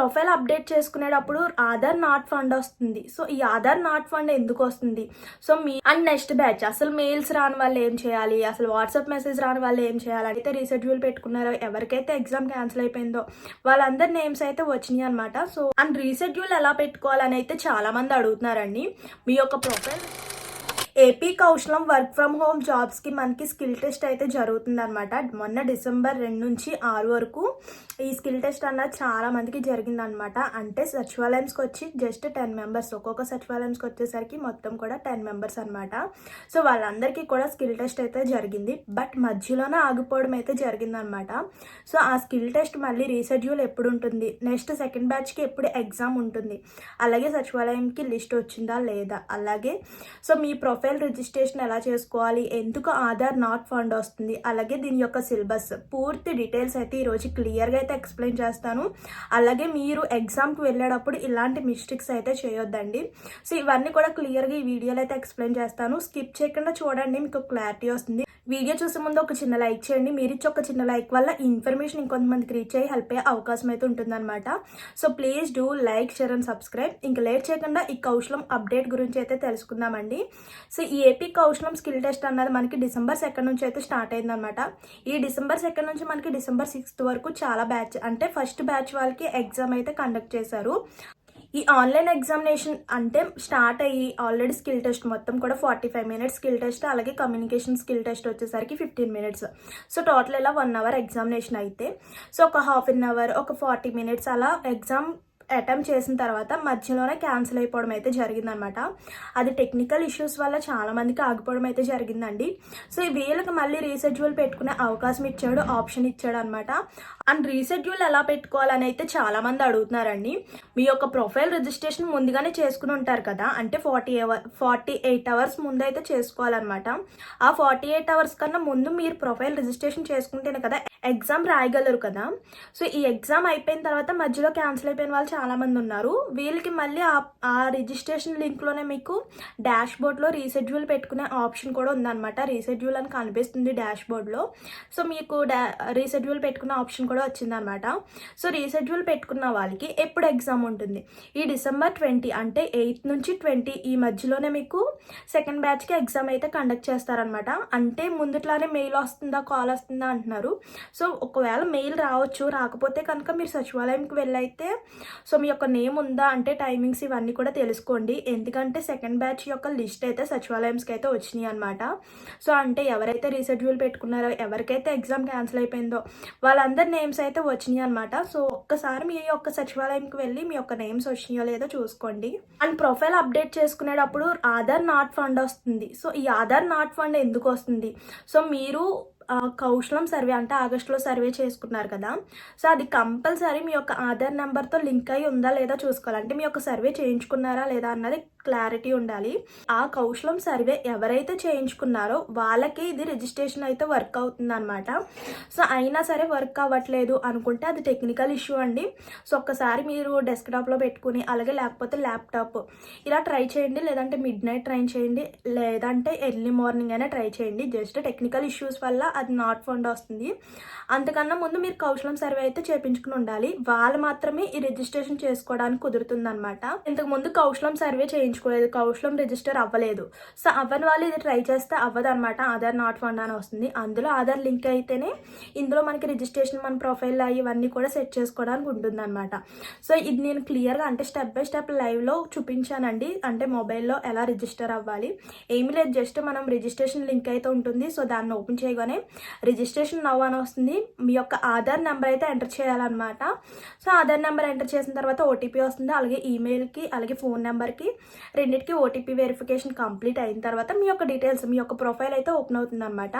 Profile update చేసుకునేటప్పుడు Aadhaar not found వస్తుంది. So ఈ ఆధార్ నాట్ ఫండ్ ఎందుకు వస్తుంది? సో మీ అండ్ నెక్స్ట్ బ్యాచ్. అసలు మెయిల్స్ రాని వాళ్ళు ఏం చేయాలి? అసలు వాట్సాప్ మెసేజ్ రాని వాళ్ళు ఏం చేయాలి? అయితే రీషెడ్యూల్ పెట్టుకున్నారో ఎవరికైతే ఎగ్జామ్ క్యాన్సిల్ అయిపోయిందో వాళ్ళందరి నేమ్స్ అయితే వచ్చినాయి అనమాట సో అండ్ రీషెడ్యూల్ ఎలా పెట్టుకోవాలని అయితే చాలా మంది అడుగుతున్నారండి. మీ యొక్క profile AP Kaushalam work from home జాబ్స్కి మనకి స్కిల్ టెస్ట్ అయితే జరుగుతుంది అనమాట మొన్న డిసెంబర్ రెండు నుంచి ఆరు వరకు. ఈ స్కిల్ టెస్ట్ అన్నది చాలా మందికి జరిగిందనమాట అంటే సచివాలయంస్కి వచ్చి జస్ట్ టెన్ మెంబర్స్ ఒక్కొక్క సచివాలయంస్కి వచ్చేసరికి మొత్తం కూడా టెన్ మెంబర్స్ అనమాట సో వాళ్ళందరికీ కూడా స్కిల్ టెస్ట్ అయితే జరిగింది. బట్ మధ్యలోనే ఆగిపోవడం అయితే జరిగిందనమాట సో ఆ స్కిల్ టెస్ట్ మళ్ళీ రీషెడ్యూల్ ఎప్పుడు ఉంటుంది నెక్స్ట్ సెకండ్ బ్యాచ్కి ఎప్పుడు ఎగ్జామ్ ఉంటుంది? అలాగే సచివాలయంకి లిస్ట్ వచ్చిందా లేదా? అలాగే సో మీ ప్రొఫైల్ రిజిస్ట్రేషన్ ఎలా చేసుకోవాలి? ఎందుకు ఆధార్ నాట్ ఫండ్ వస్తుంది? అలాగే దీని యొక్క సిలబస్ పూర్తి డీటెయిల్స్ అయితే ఈరోజు క్లియర్గా అయితే ఎక్స్ప్లెయిన్ చేస్తాను. అలాగే మీరు ఎగ్జామ్కి వెళ్ళేటప్పుడు ఇలాంటి మిస్టేక్స్ అయితే చేయొద్దండి. సో ఇవన్నీ కూడా క్లియర్గా ఈ వీడియోలో అయితే ఎక్స్ప్లెయిన్ చేస్తాను. స్కిప్ చేయకుండా చూడండి మీకు క్లారిటీ వస్తుంది. వీడియో చూసే ముందు ఒక చిన్న లైక్ చేయండి. మీరు ఇచ్చే ఒక చిన్న లైక్ వల్ల ఈ ఇన్ఫర్మేషన్ ఇంకొంతమందికి రీచ్ అయ్యి హెల్ప్ అయ్యే అవకాశం అయితే ఉంటుందన్నమాట. So please do like share and subscribe. ఇంకా లేట్ చేయకుండా ఈ కౌశలం అప్డేట్ గురించి అయితే తెలుసుకుందామండి. సో ఈ ఏపీ కౌశలం స్కిల్ టెస్ట్ అన్నది మనకి డిసెంబర్ సెకండ్ నుంచి అయితే స్టార్ట్ అయిందనమాట ఈ డిసెంబర్ సెకండ్ నుంచి మనకి డిసెంబర్ సిక్స్త్ వరకు చాలా బ్యాచ్ అంటే ఫస్ట్ బ్యాచ్ వాళ్ళకి ఎగ్జామ్ అయితే కండక్ట్ చేశారు. ఈ ఆన్లైన్ ఎగ్జామినేషన్ అంటే స్టార్ట్ అయ్యి ఆల్రెడీ స్కిల్ టెస్ట్ మొత్తం కూడా forty five minutes skill test అలాగే కమ్యూనికేషన్ స్కిల్ టెస్ట్ వచ్చేసరికి ఫిఫ్టీన్ మినిట్స్ సో టోటల్ ఇలా వన్ అవర్ ఎగ్జామినేషన్ అయితే సో ఒక హాఫ్ అన్ అవర్ ఒక ఫార్టీ మినిట్స్ అలా ఎగ్జామ్ అటెంప్ట్ చేసిన తర్వాత మధ్యలోనే క్యాన్సిల్ అయిపోవడం అయితే జరిగిందనమాట అది టెక్నికల్ ఇష్యూస్ వల్ల చాలా మందికి ఆగిపోవడం అయితే జరిగిందండి. సో వీళ్ళకి మళ్ళీ రీషెడ్యూల్ పెట్టుకునే అవకాశం ఇచ్చాడు ఆప్షన్ ఇచ్చాడు అనమాట అండ్ రీషెడ్యూల్ ఎలా పెట్టుకోవాలని అయితే చాలామంది అడుగుతున్నారండి. మీ యొక్క ప్రొఫైల్ రిజిస్ట్రేషన్ ముందుగానే చేసుకుని ఉంటారు కదా? అంటే forty hour forty eight hours ముందు అయితే చేసుకోవాలన్నమాట. ఆ ఫార్టీ ఎయిట్ అవర్స్ కన్నా ముందు మీరు ప్రొఫైల్ రిజిస్ట్రేషన్ చేసుకుంటేనే కదా ఎగ్జామ్ రాయగలరు కదా? సో ఈ ఎగ్జామ్ అయిపోయిన తర్వాత మధ్యలో క్యాన్సిల్ అయిపోయిన వాళ్ళు చాలామంది ఉన్నారు వీళ్ళకి మళ్ళీ ఆ ఆ రిజిస్ట్రేషన్ లింక్లోనే మీకు డాష్ బోర్డ్లో రీషెడ్యూల్ పెట్టుకునే ఆప్షన్ కూడా ఉందన్నమాట. రీషెడ్యూల్ అని కనిపిస్తుంది డాష్ బోర్డ్లో సో మీకు డా రీషెడ్యూల్ పెట్టుకునే ఆప్షన్ కూడా వచ్చిందనమాట సో రీషెడ్యూల్ పెట్టుకున్న వాళ్ళకి ఎప్పుడు ఎగ్జామ్ ఉంటుంది? ఈ డిసెంబర్ ట్వంటీ అంటే ఎయిత్ నుంచి ట్వంటీ ఈ మధ్యలోనే మీకు సెకండ్ బ్యాచ్కి ఎగ్జామ్ అయితే కండక్ట్ చేస్తారనమాట అంటే ముందుట్లానే మెయిల్ వస్తుందా కాల్ వస్తుందా అంటున్నారు. సో ఒకవేళ మెయిల్ రావచ్చు రాకపోతే కనుక మీరు సచివాలయంకి వెళ్ళైతే సో మీ యొక్క నేమ్ ఉందా అంటే టైమింగ్స్ ఇవన్నీ కూడా తెలుసుకోండి. ఎందుకంటే సెకండ్ బ్యాచ్ యొక్క లిస్ట్ అయితే సచివాలయంస్కి అయితే వచ్చినాయి అనమాట సో అంటే ఎవరైతే రీషెడ్యూల్ పెట్టుకున్నారో ఎవరికైతే ఎగ్జామ్ క్యాన్సిల్ అయిపోయిందో వాళ్ళందరి నేమ్స్ అయితే వచ్చినాయి అనమాట సో ఒక్కసారి మీ యొక్క సచివాలయంకి వెళ్ళి మీ యొక్క నేమ్స్ వచ్చినాయో లేదో చూసుకోండి. అండ్ ప్రొఫైల్ అప్డేట్ చేసుకునేటప్పుడు ఆధార్ నాట్ ఫండ్ వస్తుంది. సో ఈ ఆధార్ నాట్ ఫండ్ ఎందుకు వస్తుంది? సో మీరు కౌశలం సర్వే అంటే ఆగస్టులో సర్వే చేసుకున్నారు కదా. సో అది కంపల్సరీ మీ యొక్క ఆధార్ నెంబర్తో లింక్ అయి ఉందా లేదా చూసుకోవాలి. అంటే మీ యొక్క సర్వే చేయించుకున్నారా లేదా అన్నది క్లారిటీ ఉండాలి. ఆ కౌశలం సర్వే ఎవరైతే చేయించుకున్నారో వాళ్ళకి ఇది రిజిస్ట్రేషన్ అయితే వర్క్ అవుతుంది అనమాట సో అయినా సరే వర్క్ అవ్వట్లేదు అనుకుంటే అది టెక్నికల్ ఇష్యూ అండి. సో ఒక్కసారి మీరు డెస్క్టాప్లో పెట్టుకుని అలాగే లేకపోతే ల్యాప్టాప్ ఇలా ట్రై చేయండి. లేదంటే మిడ్ నైట్ ట్రై చేయండి. లేదంటే ఎర్లీ మార్నింగ్ అయినా ట్రై చేయండి. జస్ట్ టెక్నికల్ ఇష్యూస్ వల్ల అది నాట్ ఫండ్ వస్తుంది అంతకన్నా ముందు మీరు కౌశలం సర్వే అయితే చేపించుకుని ఉండాలి. వాళ్ళు మాత్రమే ఈ రిజిస్ట్రేషన్ చేసుకోవడానికి కుదురుతుంది అనమాట ఇంతకు ముందు కౌశలం సర్వే చేయించుకోలేదు కౌశలం రిజిస్టర్ అవ్వలేదు. సో అవ్వని వాళ్ళు ఇది ట్రై చేస్తే అవ్వదు అనమాట ఆధార్ నాట్ ఫండ్ అని వస్తుంది. అందులో ఆధార్ లింక్ అయితేనే ఇందులో మనకి రిజిస్ట్రేషన్ మన ప్రొఫైల్ ఇవన్నీ కూడా సెట్ చేసుకోవడానికి ఉంటుంది అనమాట సో ఇది నేను క్లియర్గా అంటే స్టెప్ బై స్టెప్ లైవ్లో చూపించానండి. అంటే మొబైల్లో ఎలా రిజిస్టర్ అవ్వాలి. ఏమీ లేదు జస్ట్ మనం రిజిస్ట్రేషన్ లింక్ అయితే ఉంటుంది. సో దాన్ని ఓపెన్ చేయగానే రిజిస్ట్రేషన్ నవ్ అని వస్తుంది. మీ యొక్క ఆధార్ నెంబర్ అయితే ఎంటర్ చేయాలన్నమాట. సో ఆధార్ నెంబర్ ఎంటర్ చేసిన తర్వాత ఓటీపీ వస్తుంది. అలాగే ఈమెయిల్కి అలాగే ఫోన్ నెంబర్కి రెండింటికి ఓటీపీ వెరిఫికేషన్ కంప్లీట్ అయిన తర్వాత మీ యొక్క డీటెయిల్స్ మీ యొక్క ప్రొఫైల్ అయితే ఓపెన్ అవుతుంది అనమాట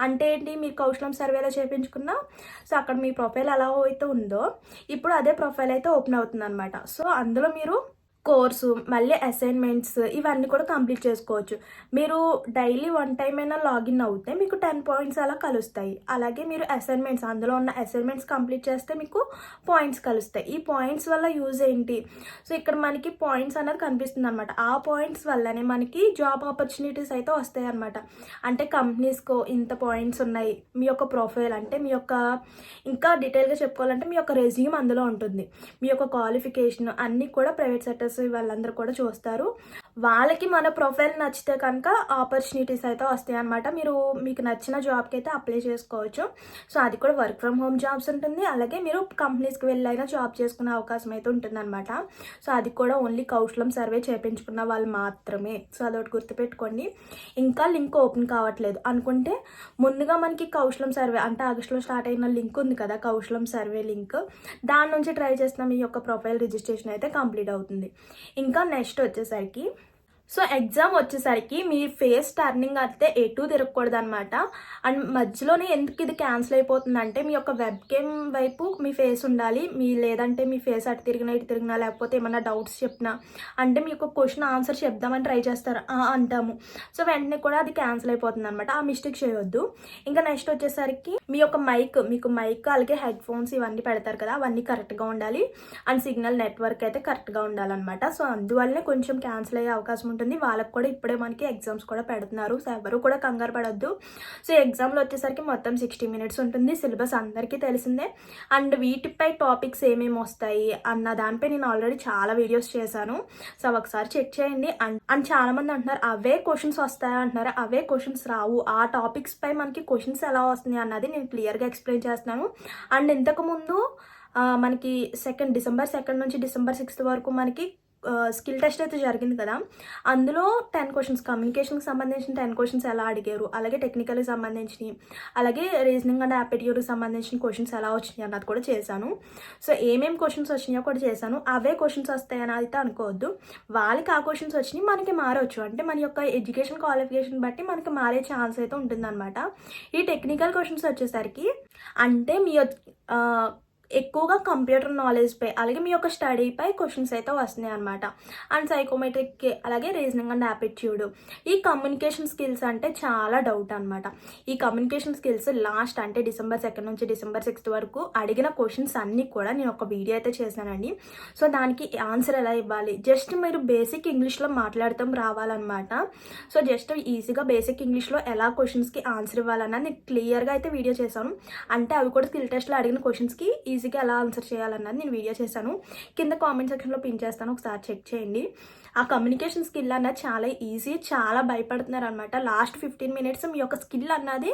అంటే ఏంటి? మీరు కౌశలం సర్వేలో చేయించుకున్నా సో అక్కడ మీ ప్రొఫైల్ ఎలా అయితే ఉందో ఇప్పుడు అదే ప్రొఫైల్ అయితే ఓపెన్ అవుతుంది అనమాట సో అందులో మీరు కోర్సు మళ్ళీ అసైన్మెంట్స్ ఇవన్నీ కూడా కంప్లీట్ చేసుకోవచ్చు. మీరు డైలీ వన్ టైం అయినా లాగిన్ అవుతే మీకు టెన్ పాయింట్స్ అలా కలుస్తాయి. అలాగే మీరు అసైన్మెంట్స్ అందులో ఉన్న అసైన్మెంట్స్ కంప్లీట్ చేస్తే మీకు పాయింట్స్ కలుస్తాయి. ఈ పాయింట్స్ వల్ల యూజ్ ఏంటి? సో ఇక్కడ మనకి పాయింట్స్ అనేది కనిపిస్తుంది అనమాట ఆ పాయింట్స్ వల్లనే మనకి జాబ్ ఆపర్చునిటీస్ అయితే వస్తాయి అనమాట అంటే కంపెనీస్కో ఇంత పాయింట్స్ ఉన్నాయి మీ యొక్క ప్రొఫైల్ అంటే మీ యొక్క ఇంకా డీటెయిల్గా చెప్పుకోవాలంటే మీ యొక్క రెజ్యూమ్ అందులో ఉంటుంది. మీ యొక్క క్వాలిఫికేషన్ అన్నీ కూడా ప్రైవేట్ సెక్టర్స్ వాళ్ళందరూ కూడా చూస్తారు. వాళ్ళకి మన ప్రొఫైల్ నచ్చితే కనుక ఆపర్చునిటీస్ అయితే వస్తాయి అనమాట మీరు మీకు నచ్చిన జాబ్కి అయితే అప్లై చేసుకోవచ్చు. సో అది కూడా వర్క్ ఫ్రమ్ హోమ్ జాబ్స్ ఉంటుంది. అలాగే మీరు కంపెనీస్కి వెళ్ళైనా జాబ్ చేసుకునే అవకాశం అయితే ఉంటుందన్నమాట. సో అది కూడా ఓన్లీ కౌశలం సర్వే చేయించుకున్న వాళ్ళు మాత్రమే. సో అదొకటి గుర్తుపెట్టుకోండి. ఇంకా లింక్ ఓపెన్ కావట్లేదు. అనుకుంటే ముందుగా మనకి కౌశలం సర్వే అంటే ఆగస్టులో స్టార్ట్ అయిన లింక్ ఉంది కదా కౌశలం సర్వే లింక్. దాని నుంచి ట్రై చేసిన మీ యొక్క ప్రొఫైల్ రిజిస్ట్రేషన్ అయితే కంప్లీట్ అవుతుంది. ఇంకా నెక్స్ట్ వచ్చేసరికి సో ఎగ్జామ్ వచ్చేసరికి మీ ఫేస్ టర్నింగ్ అయితే ఎటు తిరగకూడదు అనమాట అండ్ మధ్యలోనే ఎందుకు ఇది క్యాన్సిల్ అయిపోతుందంటే మీ యొక్క వెబ్ కేమ్ వైపు మీ ఫేస్ ఉండాలి. మీ లేదంటే మీ ఫేస్ అటు తిరిగినా ఇటు తిరిగినా లేకపోతే ఏమైనా డౌట్స్ చెప్పినా అంటే మీ యొక్క క్వశ్చన్ ఆన్సర్ చెప్దామని ట్రై చేస్తారు? అంటాము. సో వెంటనే కూడా అది క్యాన్సిల్ అయిపోతుంది అనమాట ఆ మిస్టేక్ చేయొద్దు. ఇంకా నెక్స్ట్ వచ్చేసరికి మీ యొక్క మైక్ మీకు మైక్ అలాగే హెడ్ ఫోన్స్ ఇవన్నీ పెడతారు కదా అవన్నీ కరెక్ట్గా ఉండాలి. అండ్ సిగ్నల్ నెట్వర్క్ అయితే కరెక్ట్గా ఉండాలన్నమాట. సో అందువల్లనే కొంచెం క్యాన్సిల్ అయ్యే అవకాశం ఉంటుంది. వాళ్ళకి కూడా ఇప్పుడే మనకి ఎగ్జామ్స్ కూడా పెడుతున్నారు. సో ఎవరు కూడా కంగారు పడద్దు. సో ఎగ్జామ్లో వచ్చేసరికి మొత్తం సిక్స్టీ మినిట్స్ ఉంటుంది. సిలబస్ అందరికీ తెలిసిందే. అండ్ వీటిపై టాపిక్స్ ఏమేమి వస్తాయి అన్న దానిపై నేను ఆల్రెడీ చాలా వీడియోస్ చేశాను. సో ఒకసారి చెక్ చేయండి. అండ్ అండ్ చాలా మంది అంటున్నారు అవే క్వశ్చన్స్ వస్తాయా? అంటున్నారు అవే క్వశ్చన్స్ రావు. ఆ టాపిక్స్ పై మనకి క్వశ్చన్స్ ఎలా వస్తున్నాయి? అన్నది నేను క్లియర్గా ఎక్స్ప్లెయిన్ చేస్తున్నాను. అండ్ ఇంతకుముందు మనకి సెకండ్ డిసెంబర్ సెకండ్ నుంచి డిసెంబర్ సిక్స్త్ వరకు మనకి స్కిల్ టెస్ట్ అయితే జరిగింది కదా. అందులో టెన్ క్వశ్చన్స్ కమ్యూనికేషన్కి సంబంధించిన టెన్ క్వశ్చన్స్ ఎలా అడిగారు అలాగే టెక్నికల్కి సంబంధించినవి అలాగే రీజనింగ్ అండ్ యాప్టిట్యూడ్కి సంబంధించిన క్వశ్చన్స్ ఎలా వచ్చినాయి అన్నది కూడా చేశాను. సో ఏమేమి క్వశ్చన్స్ వచ్చినాయో కూడా చేశాను. అవే క్వశ్చన్స్ వస్తాయని అయితే అనుకోవద్దు. వాళ్ళకి ఆ క్వశ్చన్స్ వచ్చినాయి మనకి మారవచ్చు అంటే మన యొక్క ఎడ్యుకేషన్ క్వాలిఫికేషన్ బట్టి మనకి మారే ఛాన్స్ అయితే ఉంటుందన్నమాట. ఈ టెక్నికల్ క్వశ్చన్స్ వచ్చేసరికి అంటే మీ ఎక్కువగా కంప్యూటర్ నాలెడ్జ్పై అలాగే మీ యొక్క స్టడీపై క్వశ్చన్స్ అయితే వస్తున్నాయి అనమాట అండ్ సైకోమెట్రిక్ అలాగే రీజనింగ్ అండ్ యాపిట్యూడ్ ఈ కమ్యూనికేషన్ స్కిల్స్ అంటే చాలా డౌట్ అనమాట ఈ కమ్యూనికేషన్ స్కిల్స్ లాస్ట్ అంటే డిసెంబర్ సెకండ్ నుంచి డిసెంబర్ సిక్స్త్ వరకు అడిగిన క్వశ్చన్స్ అన్నీ కూడా నేను ఒక వీడియో అయితే చేశానండి. సో దానికి ఆన్సర్ ఎలా ఇవ్వాలి? జస్ట్ మీరు బేసిక్ ఇంగ్లీష్లో మాట్లాడటం రావాలన్నమాట. సో జస్ట్ ఈజీగా బేసిక్ ఇంగ్లీష్లో ఎలా క్వశ్చన్స్కి ఆన్సర్ ఇవ్వాలన్నది నేను క్లియర్గా అయితే వీడియో చేశాను. అంటే అవి కూడా స్కిల్ టెస్ట్లో అడిగిన క్వశ్చన్స్కి ఈజీగా ఎలా ఆన్సర్ చేయాలన్నది నేను వీడియో చేశాను. కింద కామెంట్ సెక్షన్లో పిన్ చేస్తాను. ఒకసారి చెక్ చేయండి. ఆ కమ్యూనికేషన్ స్కిల్ అన్నది చాలా ఈజీ చాలా భయపడుతున్నారు అనమాట లాస్ట్ ఫిఫ్టీన్ మినిట్స్ మీ యొక్క స్కిల్ అన్నది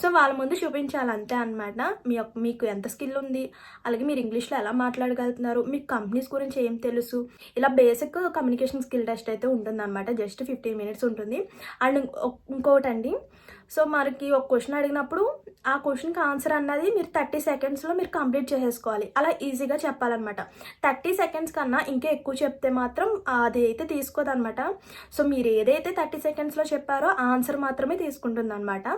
సో వాళ్ళ ముందు చూపించాలి అంతే అనమాట మీ యొక్క మీకు ఎంత స్కిల్ ఉంది? అలాగే మీరు ఇంగ్లీష్లో ఎలా మాట్లాడగలుగుతున్నారు? మీకు కంపెనీస్ గురించి ఏం తెలుసు? ఇలా బేసిక్ కమ్యూనికేషన్ స్కిల్ టెస్ట్ అయితే ఉంటుందన్నమాట. జస్ట్ ఫిఫ్టీన్ మినిట్స్ ఉంటుంది. అండ్ ఇంకోటండి. సో మనకి ఒక క్వశ్చన్ అడిగినప్పుడు ఆ క్వశ్చన్కి ఆన్సర్ అన్నది మీరు థర్టీ సెకండ్స్లో మీరు కంప్లీట్ చేసేసుకోవాలి. అలా ఈజీగా చెప్పాలన్నమాట. థర్టీ సెకండ్స్ కన్నా ఇంకా ఎక్కువ చెప్తే మాత్రం అది అయితే తీసుకోదన్నమాట. సో మీరు ఏదైతే థర్టీ సెకండ్స్లో చెప్పారో ఆన్సర్ మాత్రమే తీసుకుంటుంది అనమాట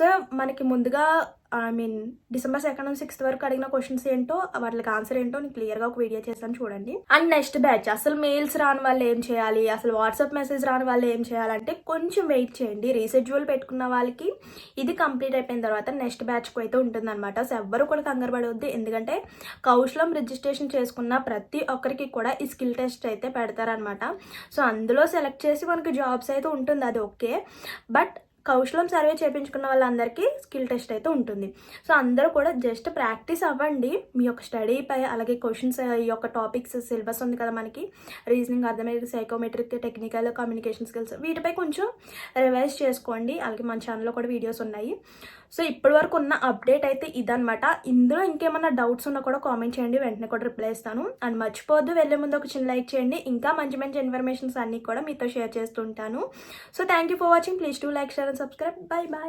సో మనకి ముందుగా ఐ మీన్ డిసెంబర్ సెకండ్ నుంచి సిక్స్త్ వరకు అడిగిన క్వశ్చన్స్ ఏంటో వాటికి ఆన్సర్ ఏంటో నేను క్లియర్గా ఒక వీడియో చేశాను చూడండి. అండ్ నెక్స్ట్ బ్యాచ్ అసలు మెయిల్స్ రాని వాళ్ళు ఏం చేయాలి? అసలు వాట్సాప్ మెసేజ్ రాని వాళ్ళు ఏం చేయాలంటే కొంచెం వెయిట్ చేయండి. రీసెడ్యూల్ పెట్టుకున్న వాళ్ళకి ఇది కంప్లీట్ అయిపోయిన తర్వాత నెక్స్ట్ బ్యాచ్కి అయితే ఉంటుందన్నమాట. సో ఎవ్వరు కూడా కంగారు పడవద్దు. ఎందుకంటే కౌశలం రిజిస్ట్రేషన్ చేసుకున్న ప్రతి ఒక్కరికి కూడా ఈ స్కిల్ టెస్ట్ అయితే పెడతారనమాట సో అందులో సెలెక్ట్ చేసి మనకి జాబ్స్ అయితే ఉంటుంది అది ఓకే బట్ కౌశలం సర్వే చేయించుకున్న వాళ్ళందరికీ స్కిల్ టెస్ట్ అయితే ఉంటుంది. సో అందరూ కూడా జస్ట్ ప్రాక్టీస్ అవ్వండి. మీ యొక్క స్టడీపై అలాగే క్వశ్చన్స్ ఈ యొక్క టాపిక్స్ సిలబస్ ఉంది కదా మనకి. Reasoning arithmetic psychometric technical communication skills వీటిపై కొంచెం రివైజ్ చేసుకోండి. అలాగే మన ఛానల్లో కూడా వీడియోస్ ఉన్నాయి. సో ఇప్పటి వరకు ఉన్న అప్డేట్ అయితే ఇదనమాట ఇందులో ఇంకేమైనా డౌట్స్ ఉన్నా కూడా కామెంట్ చేయండి. వెంటనే కూడా రిప్లై ఇస్తాను. అండ్ మర్చిపోద్దు వెళ్ళే ముందు ఒక చిన్న లైక్ చేయండి. ఇంకా మంచి మంచి ఇన్ఫర్మేషన్స్ అన్నీ కూడా మీతో షేర్ చేస్తుంటాను so thank you for watching. Please do like share and subscribe bye bye